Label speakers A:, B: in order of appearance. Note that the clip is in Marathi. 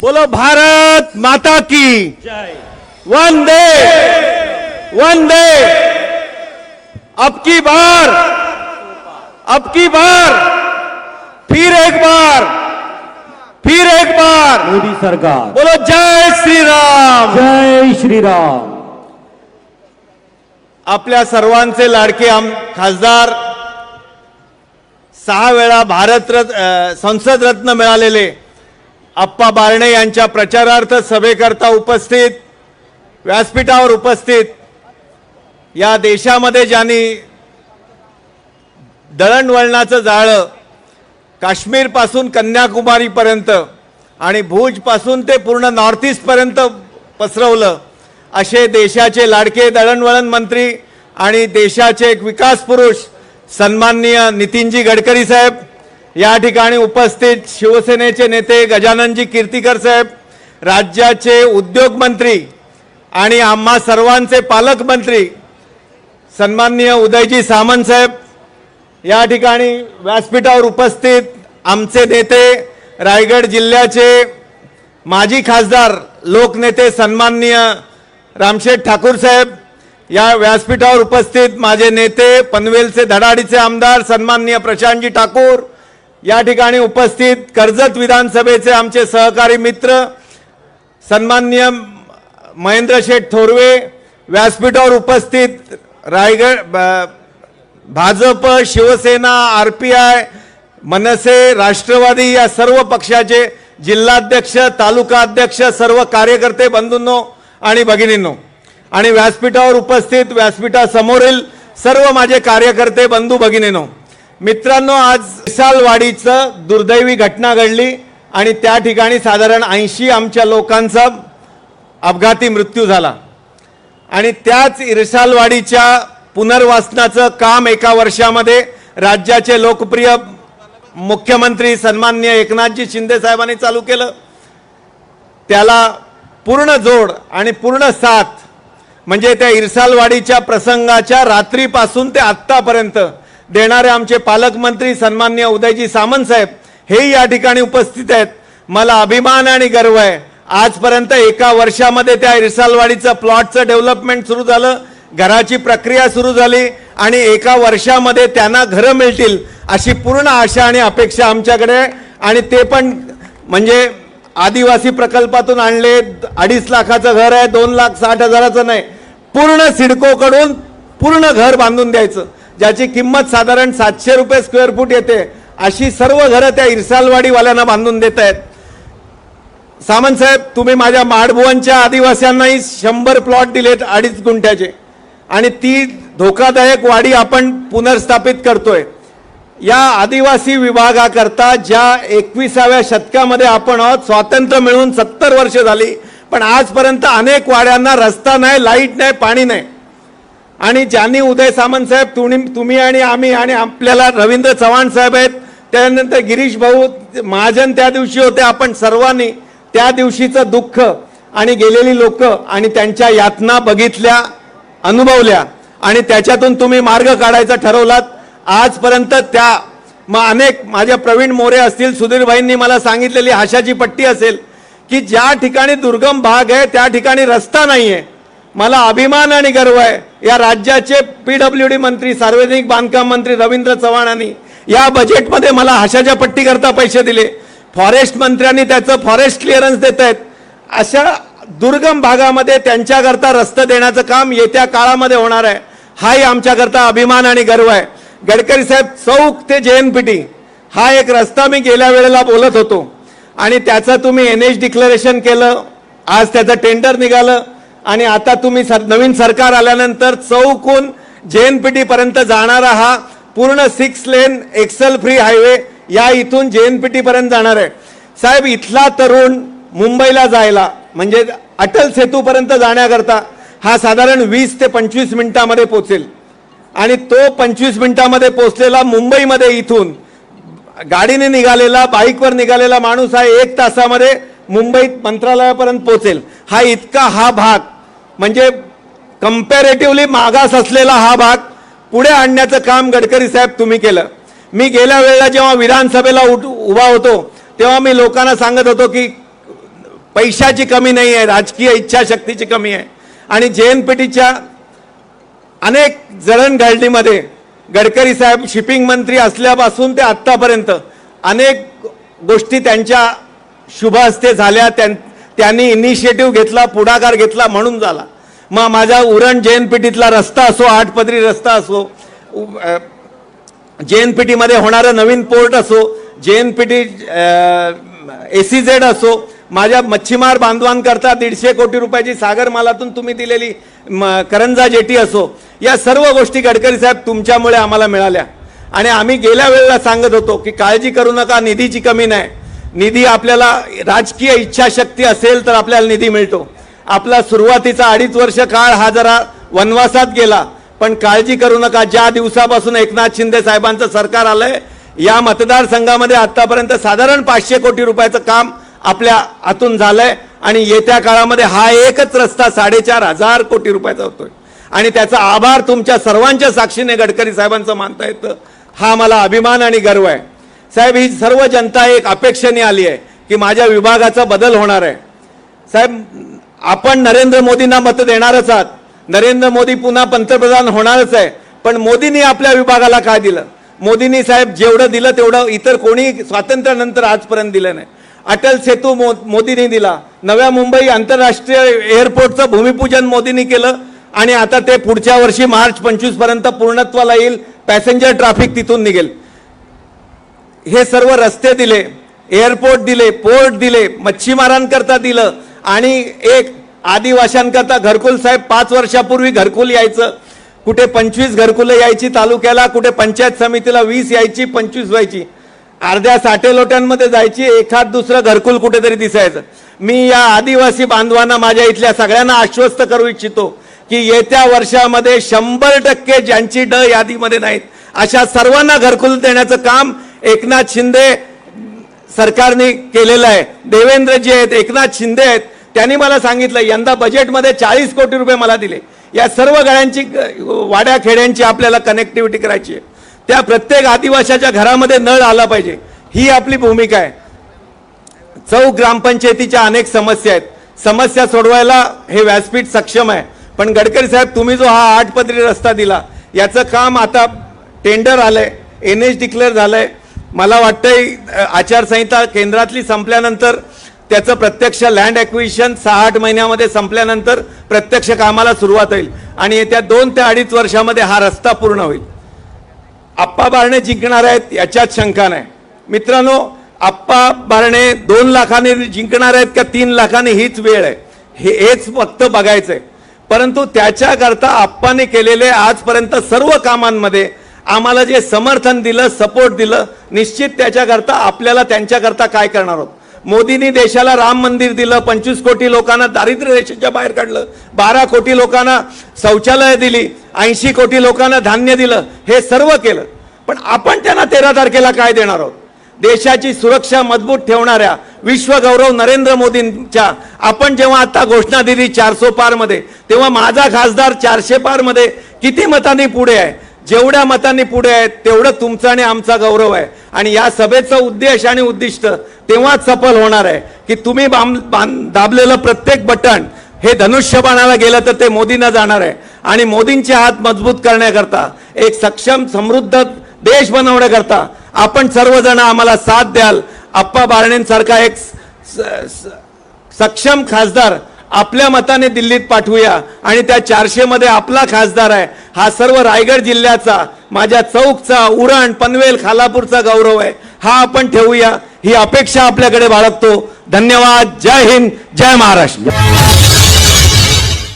A: बोलो भारत माता की। वंदे। वंदे। अब की बार। अब की बार। फिर एक बार। फिर एक बार।
B: मोदी सरकार।
A: बोलो जय श्री राम
B: जय श्रीराम।
A: आपल्या सर्वांचे लाडके आम खासदार सहा वेळा भारतरत्न अ, संसद रत्न मिळालेले. आप्पा बारणे यांच्या प्रचारार्थ सभेकरता उपस्थित व्यासपीठावर उपस्थित या देशामध्ये ज्यांनी दळणवळणाचं जाळं काश्मीरपासून कन्याकुमारीपर्यंत आणि भूजपासून ते पूर्ण नॉर्थ ईस्टपर्यंत पसरवलं असे देशाचे लाडके दळणवळण मंत्री आणि देशाचे एक विकास पुरुष सन्माननीय नितीनजी गडकरी साहेब या ठिकाणी उपस्थित शिवसेनेचे नेते गजाननजी कीर्तीकर साहेब राज्याचे उद्योगमंत्री आणि आम्हा सर्वांचे पालकमंत्री सन्माननीय उदयजी सामंत साहेब या ठिकाणी व्यासपीठावर उपस्थित आमचे नेते रायगड जिल्ह्याचे माजी खासदार लोकनेते सन्माननीय रामशेठ ठाकूर साहेब या व्यासपीठावर उपस्थित माझे नेते पनवेलचे धडाडीचे आमदार सन्माननीय प्रशांतजी ठाकूर या ठिकाणी उपस्थित कर्जत विधानसभेचे आमचे सहकारी मित्र सन्माननीय महेंद्र शेठ थोरवे व्यासपीठावर उपस्थित रायगड ब- Bhajap Shivsena R P I Manase Rashtravadi या सर्व पक्षाचे जिल्हाध्यक्ष तालुका अध्यक्ष सर्व कार्यकर्ते बंधूंनो आणि भगिनींनो. आणि व्यासपीठावर उपस्थित व्यासपीठासमोरील सर्व माझे कार्यकर्ते बंधू भगिनींनो. मित्रांनो आज विशालवाडीचं दुर्दैवी घटना घडली आणि त्या ठिकाणी साधारण ऐंशी आमच्या लोकांचा अपघाती मृत्यू झाला. आणि त्याच इरसालवाडीच्या पुनर्वासनाचं काम एका वर्षामध्ये राज्याचे लोकप्रिय मुख्यमंत्री सन्माननीय एकनाथजी शिंदे साहेबांनी चालू केलं. त्याला पूर्ण जोड आणि पूर्ण साथ म्हणजे त्या इरसालवाडीच्या प्रसंगाच्या रात्रीपासून ते आत्तापर्यंत देणारे आमचे पालकमंत्री सन्मान्य उदयजी सामंत साहेब हेही या ठिकाणी उपस्थित आहेत. मला अभिमान आणि गर्व आहे. आजपर्यंत एका वर्षामध्ये त्या इरसालवाडीचं प्लॉटचं डेव्हलपमेंट सुरू झालं घराची प्रक्रिया सुरू झाली आणि एका वर्षामध्ये त्यांना घरं मिळतील अशी पूर्ण आशा आणि अपेक्षा आमच्याकडे आहे. आणि ते पण म्हणजे आदिवासी प्रकल्पातून आणले अडीच लाखाचं घर आहे दोन लाख साठ हजाराचं नाही. पूर्ण सिडकोकडून पूर्ण घर बांधून द्यायचं. ज्याची किंमत साधारण सातशे रुपये स्क्वेअर फूट येते अशी सर्व घरं त्या इरसालवाडीवाल्यांना बांधून देत आहेत सामंत साहेब तुम्ही माझ्या माडभुवनच्या आदिवास्यांनाही शंभर प्लॉट दिलेत अडीच गुंठ्याचे. आणि ती धोकादायक वाडी आपण पुनर्स्थापित करतोय. या आदिवासी विभागाकरता ज्या एकविसाव्या शतकामध्ये आपण आहोत स्वातंत्र्य मिळून सत्तर वर्ष झाली पण आजपर्यंत अनेक वाड्यांना रस्ता नाही लाइट नाही पाणी नाही. आणि ज्यांनी उदय सामंत साहेब तुम्ही तुम्ही आणि आम्ही आणि आपल्याला रवींद्र चव्हाण साहेब आहेत त्यानंतर गिरीश भाऊ महाजन त्या दिवशी होते आपण सर्वांनी त्या दिवशीचं दुःख आणि गेलेली लोक आणि त्यांच्या यातना बघितल्या अनुभवल्या. आणि त्याच्यातून तुम्ही मार्ग काढायचा ठरवलात. आजपर्यंत त्या मग अनेक माझ्या प्रवीण मोरे असतील सुधीरभाईंनी मला सांगितलेली आशाची पट्टी असेल की ज्या ठिकाणी दुर्गम भाग आहे त्या ठिकाणी रस्ता नाही आहे मला अभिमान आणि गर्व आहे. या राज्याचे पीडब्ल्यू डी मंत्री सार्वजनिक बांधकाम मंत्री रवींद्र चव्हाणांनी या बजेटमध्ये मला हशाच्या पट्टीकरता पैसे दिले. फॉरेस्ट मंत्र्यांनी त्याचं फॉरेस्ट क्लिअरन्स देत आहेत. अशा दुर्गम भागामध्ये त्यांच्याकरता रस्ते देण्याचं काम येत्या काळामध्ये होणार आहे. हाही आमच्याकरता अभिमान आणि गर्व आहे. गडकरी साहेब चौक ते जे एन पी टी हा एक रस्ता मी गेल्या वेळेला बोलत होतो. आणि त्याचं तुम्ही एन एच डिक्लरेशन केलं आज त्याचं टेंडर निघालं आणि आता तुम्ही सर नवीन सरकार आल्यानंतर चौकून जेएनपीटी पर्यंत जाणारा हा पूर्ण six lane access free highway या इथून जेएनपीटी पर्यंत जाणार आहे. साहेब इथला तरुण मुंबईला जायला म्हणजे अटल सेतूपर्यंत जाण्याकरता हा साधारण वीस ते पंचवीस मिनिटामध्ये पोचेल. आणि तो पंचवीस मिनिटामध्ये पोचलेला मुंबईमध्ये इथून गाडीने निघालेला बाईकवर निघालेला माणूस हा एक तासामध्ये मुंबईत मंत्रालयापर्यंत पोचेल हा इतका हा भाग म्हणजे कम्पॅरेटिव्हली मागास असलेला हा भाग पुढे आणण्याचं काम गडकरी साहेब तुम्ही केलं. मी गेल्या वेळेला जेव्हा विधानसभेला उठ- उभा होतो तेव्हा मी लोकांना सांगत होतो की पैशाची कमी नाही आहे राजकीय इच्छाशक्तीची कमी आहे. आणि जे एन पी टीच्या अनेक जळणघळणीमध्ये गडकरी साहेब शिपिंग मंत्री असल्यापासून ते आत्तापर्यंत अनेक गोष्टी त्यांच्या शुभ हस्ते झाल्या त्यां त्यांनी इनिशिएटिव्ह घेतला पुढाकार घेतला म्हणून झाला. मग माझ्या उरण जे एन पी टीतला रस्ता असो आठपदरी रस्ता असो जे एन पी टीमध्ये होणारं नवीन पोर्ट असो जे N P T A C Z असो माझ्या मच्छीमार बांधवांकरता दीडशे कोटी रुपयाची सागरमालातून तुम्ही दिलेली म- करंजा जेटी असो या सर्व गोष्टी गडकरी साहेब तुमच्यामुळे आम्हाला मिळाल्या. आणि आम्ही गेल्या वेळेला सांगत होतो की काळजी करू नका निधीची कमी नाही. निधी आपल्याला राजकीय इच्छाशक्ती असेल तर आपल्याला निधी मिळतो. आपला सुरुवातीचा अडीच वर्ष काळ हा जरा वनवासात गेला पण काळजी करू नका. ज्या दिवसापासून एकनाथ शिंदे साहेबांचं सरकार आलंय या मतदारसंघामध्ये आतापर्यंत साधारण पाचशे कोटी रुपयाचं काम आपल्या हातून झालंय आणि येत्या काळामध्ये हा एकच रस्ता साडेचार हजार कोटी रुपयाचा होतोय. आणि त्याचा आभार तुमच्या सर्वांच्या साक्षीने गडकरी साहेबांचं मानता येतं. हा मला अभिमान आणि गर्व आहे. साहेब ही सर्व जनता एक अपेक्षेने आली आहे की माझ्या विभागाचा बदल होणार आहे. साहेब आपण नरेंद्र मोदींना मत देणारच आहात. नरेंद्र मोदी पुन्हा पंतप्रधान होणारच आहे. पण मोदींनी आपल्या विभागाला काय दिलं? मोदींनी साहेब जेवढं दिलं तेवढं इतर कोणी स्वातंत्र्यानंतर आजपर्यंत दिलं नाही. अटल सेतू मो मोदींनी दिला. नव्या मुंबई आंतरराष्ट्रीय एअरपोर्टचं भूमिपूजन मोदींनी केलं आणि आता ते पुढच्या वर्षी मार्च पंचवीसपर्यंत पूर्णत्वाला येईल. पॅसेंजर ट्रॅफिक तिथून निघेल. हे सर्व रस्ते दिले एअरपोर्ट दिले पोर्ट दिले मच्छीमारांकरता दिलं आणि एक आदिवाशांकरता घरकुल साहेब पाच वर्षापूर्वी घरकुल यायचं. कुठे पंचवीस घरकुलं यायची तालुक्याला कुठे पंचायत समितीला वीस यायची पंचवीस व्हायची. अर्ध्या साठेलोट्यांमध्ये जायची एखाद दुसरं घरकुल कुठेतरी दिसायचं. मी या आदिवासी बांधवांना माझ्या इथल्या सगळ्यांना आश्वस्त करू इच्छितो की येत्या वर्षामध्ये शंभर टक्के ज्यांची ड यादीमध्ये नाहीत अशा सर्वांना घरकुल देण्याचं काम एकनाथ शिंदे सरकारने केलेलं आहे. देवेंद्रजी आहेत एकनाथ शिंदे आहेत. त्यांनी मला सांगितलं यंदा बजेटमध्ये चाळीस कोटी रुपये मला दिले. या सर्व गाड्यांची वाड्या खेड्यांची आपल्याला कनेक्टिव्हिटी करायची आहे. त्या प्रत्येक आदिवाशाच्या घरामध्ये नळ आला पाहिजे. ही आपली भूमिका आहे. चौक ग्रामपंचायतीच्या अनेक समस्या आहेत. समस्या सोडवायला हे व्यासपीठ सक्षम आहे. पण गडकरी साहेब तुम्ही जो हा आठ पदरी रस्ता दिला याचं काम आता टेंडर आलंय. एन एच डिक्लेअर झालंय. मला वाटतंय आचारसंहिता केंद्रातली संपल्यानंतर त्याचं प्रत्यक्ष लँड ॲक्विशन सहा आठ महिन्यामध्ये संपल्यानंतर प्रत्यक्ष कामाला सुरुवात होईल. आणि येत्या दोन ते अडीच वर्षामध्ये हा रस्ता पूर्ण होईल. आप्पा बारणे जिंकणार आहेत याच्यात शंका नाही. मित्रांनो आप्पा बारणे दोन लाखाने जिंकणार आहेत का तीन लाखाने हीच वेळ आहे. हे हेच फक्त बघायचं आहे परंतु त्याच्याकरता आप्पाने केलेले आजपर्यंत सर्व कामांमध्ये आम्हाला जे समर्थन दिलं सपोर्ट दिलं निश्चित त्याच्याकरता आपल्याला त्यांच्याकरता काय करणार आहोत? मोदींनी देशाला राम मंदिर दिलं पंचवीस कोटी लोकांना दारिद्र्य रेषेच्या बाहेर काढलं बारा कोटी लोकांना शौचालय दिली ऐंशी कोटी लोकांना धान्य दिलं हे सर्व केलं. पण आपण त्यांना तेरा तारखेला काय देणार आहोत? देशाची सुरक्षा मजबूत ठेवणाऱ्या विश्वगौरव नरेंद्र मोदींच्या आपण जेव्हा आता घोषणा दिली चारसो पारमध्ये तेव्हा माझा खासदार चारशे पारमध्ये किती मतांनी पुढे आहे? जेवढ्या मतांनी पुढे आहेत तेवढं तुमचा आणि आमचा गौरव आहे. आणि या सभेचा उद्देश आणि उद्दिष्ट तेव्हाच सफल होणार आहे की तुम्ही बां- दाबलेलं प्रत्येक बटन हे धनुष्यबाणाला गेलं तर ते मोदींना जाणार आहे. आणि मोदींचे हात मजबूत करण्याकरता एक सक्षम समृद्ध देश बनवण्याकरता आपण सर्वजण आम्हाला साथ द्याल. आप्पा बारणेंसारखा एक स- स- सक्षम खासदार आपल्या मताने दिल्लीत पाठवूया. आणि त्या चारशे मध्ये आपला खासदार आहे. हा सर्व रायगड जिल्ह्याचा माझ्या चौकचा उरण पनवेल खालापूरचा गौरव आहे. हा आपण ठेवूया. ही अपेक्षा आपल्याकडे बाळगतो. धन्यवाद. जय हिंद. जय महाराष्ट्र.